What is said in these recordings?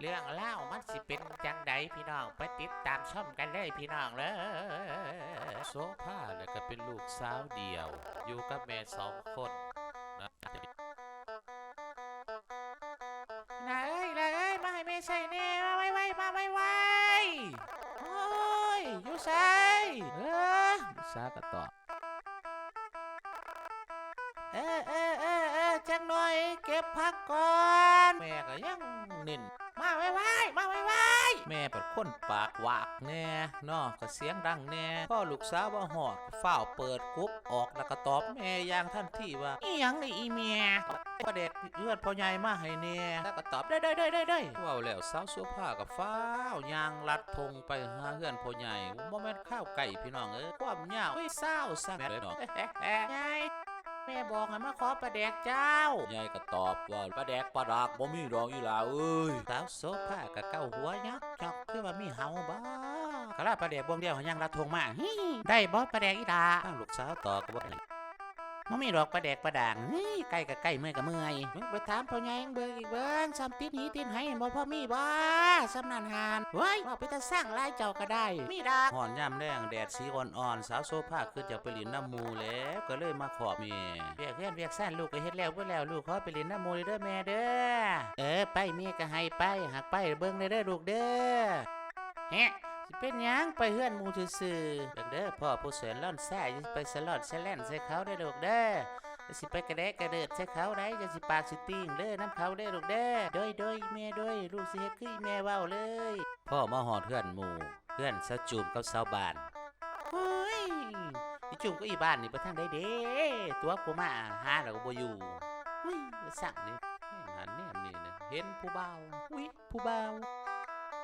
เรื่องเล่ามันสิเป็นจังใดพี่น้องไปติดตามชมกันเลยพี่น้องเลยโซฟาแล้วก็เป็นลูกสาวเดียว อยู่กับแม่สองคนนะจะมีนาเอ้ยนาเอ้ยมาให้แม่ใส่แน่มาไวไวๆมาไวไวๆโอ้ยอยู่ใส่เออสาวก็ตอบเออเออเออเออจังหน่อยเก็บพักก่อนแม่ก็ยังเน้น มาไวไวๆมาไวไวแม่เป็นคนปากวากแน่เนาะก็เสียงดังแน่พ่อลูกสาวว่าหอดฝ้าวเปิดกุ๊บออกแล้วก็ตอบแม่อย่างทันทีว่าๆอีหยังนี่อีเมียประเด็กเลือดพ่อใหญ่มาให้แน่แล้วก็ตอบได้ได้ได้ได้ได้เว้าแล้วสาวเสื้อผ้ากับฟ้าวยางลัดทงไปหาเฮือนพ่อใหญ่บ่แม่นข้าวไก่พี่น้องเอ้ยความยาวเฮ้ยเศร้าซะแม่เลยน้องยาย แม่บอกให้มาขอประแดกเจ้ายายก็ตอบว่าปลาแดกปลาดากบ่มีดอกอีหลาเอ้ยสาวโซฟากับเก้าหัวยักษ์จอกคือว่ามีเฮาบ้ากะลาปลาแดกบวงเดียวหายังรัดทงมาได้บอสประแดกอีดาข้างลูกสาวต่อก็บ่ได้ มันมีดอกประแดกประด่างเฮ้ยใกล้กับใกล้เมื่อยกับเมื่อยมึงไปถามพ่อใหญ่เบิ่งอีกเบิ่งซ้ำติดหีติดไหเห็นบ่พ่อมีบ่ซ้ำนันหานเฮ้ยว่าไปแต่สร้างรายเจ้าก็ได้ มีดากห่อนยามแรงแดดสีอ่อนๆสาวโซฟาคือจะไปลินน้ำมูแล้วก็เลยมาขอแม่เวียกเพื่อนเวียกซ่านลูกก็เฮ็ดแล้วเบิ่แล้วลูกขอไปล่นน้ำโมเด้อแม่เด้อเออไปเมียก็ให้ไปหักไปเบิ่งเลยเด้อลูกเด้อแฮะ สิเป็นหยังไปเฮือนหมูซื่อๆเบิ่งเด้อพ่อผู้แสนล่อนแซ่จะไปสลอดแซแล่นใส่เขาได้อลูกเด้อจะสิไปกระแดกกระเดิดใส่เขาได้จะสิปากสิติ่งเด้อน้ำเขาเด้อลูกเด้อโดยโดยแม่โดยลูกสิเฮ็ดคืออีแม่เว้าเลย พ่อมาหอดเพื่อนหมู่เพื่อนสะจูมกับสาวบ้านเฮ้ยอีจุ่มก็อีบ้านนี่ไปทางใดเด้ตัวกูมาหาแล้วก็บ่อยู่เฮ้ยสั่งนี่แม่งหันแนมนี่นะเห็นผู้เบาวอุ้ยผู้เบา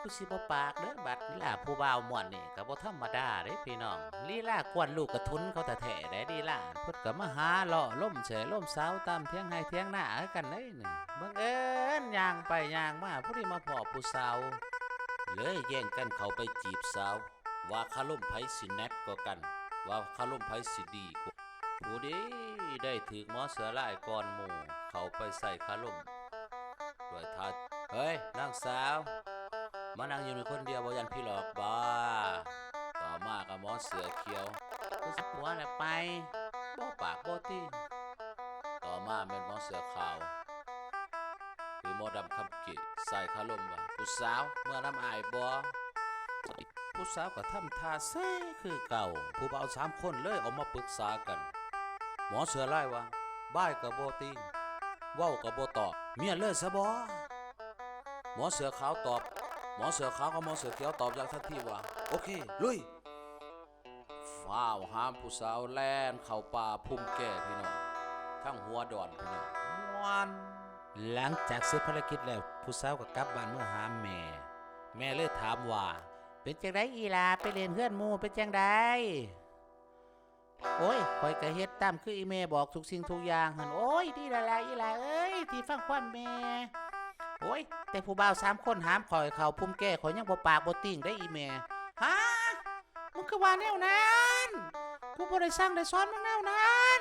วกูสิบ่ปากเด้อบัดลีลาผู้บ่าวม่วนนี่ก็บ่ธรรมดาเด้พี่น้องลีลากวนลูกกระทุนเขาแต่แท้ๆได้ลีลาเพิ่นก็มาหาเลาะล่มเสล่มสาวตามเทียงไห้เทียงหน้ากันได้นี่บังเอิญย่างไปย่างมาผู้ที่มาพอผู้สาวเลยแย่งกันเขาไปจีบสาว ว่าคาล่มไผสิแนทก็กัน ว่าคาล่มไผสิดีกว่าผู้ดีได้ถือหมอเสือลายก่อนหมู่เขาไปใส่คาล่มด้วยท่าเฮ้ยนางสาว มานั่งอยู่ในคนเดียวบ่ยันพี่หลอกบ้าต่อมากับหมอเสือเขียวกูสิปัวแหละไปบ่ปากบ่ตีต่อมาเป็นหมอเสือขาวหรือหมอดำคำกิใส่คาลมว่าผู้สาวเมื่อน้ำอายบ่ผู้สาวก็ทำท่าเซ่คือเก่า ผู้บ่าวสามคนเลยออกมาปรึกษากัน หมอเสือไล่ว่าบ้ายกับบ่ตีเว้ากับบ่ตอบเมียเลยซะบ่หมอเสือขาวตอบ หมอเสือขาวกับหมอเสือเขียวตอบอย่างทันทีว่า โอเค ลุยฟ้าวห้ามผู้สาวแล่นเข้าป่าพุ่มแก่พี่น้องทั้งหัวดอนพี่น้องม่วนหลังจากเสร็จภารกิจแล้วผู้สาวก็กลับบ้านเมื่อหาแม่ แม่เลยถามว่า เป็นจังไดอีหลาไปเรียนเพื่อนหมู่เป็นจังไดโอ้ยคอยกะเฮ็ดตามคืออีเมบอกทุกสิ่งทุกอย่างหันโอ้ยดีละละอีหลาเอ้ยที่ฟังความแม่ โอ้ย แต่ผู้บ่าวสามคนหามคอยเขาพุ่มแก้คอยยังบ่ปากบ่ติ่งได้อีเมฮะมึงคือว่าแนวนั้นกูบ่ได้สร้างได้สอนมึงแนวนั้น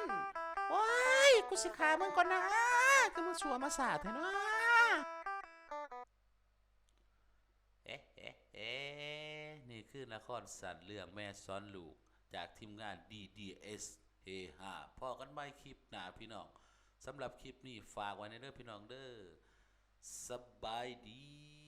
โอ้ยกูสิขามึงก่อนนะคือมึงสัวมาสาแท้เนาะเอ๊ะเอ๊ะเอ๊ะนี่คือละครสัตว์เรื่องแม่ซ้อนลูกจากทีมงาน DDS เฮฮาพ่อกันไม่คลิปหนาพี่น้องสำหรับคลิปนี้ฝากไว้ในเด้อพี่น้องเด้อ สบายดี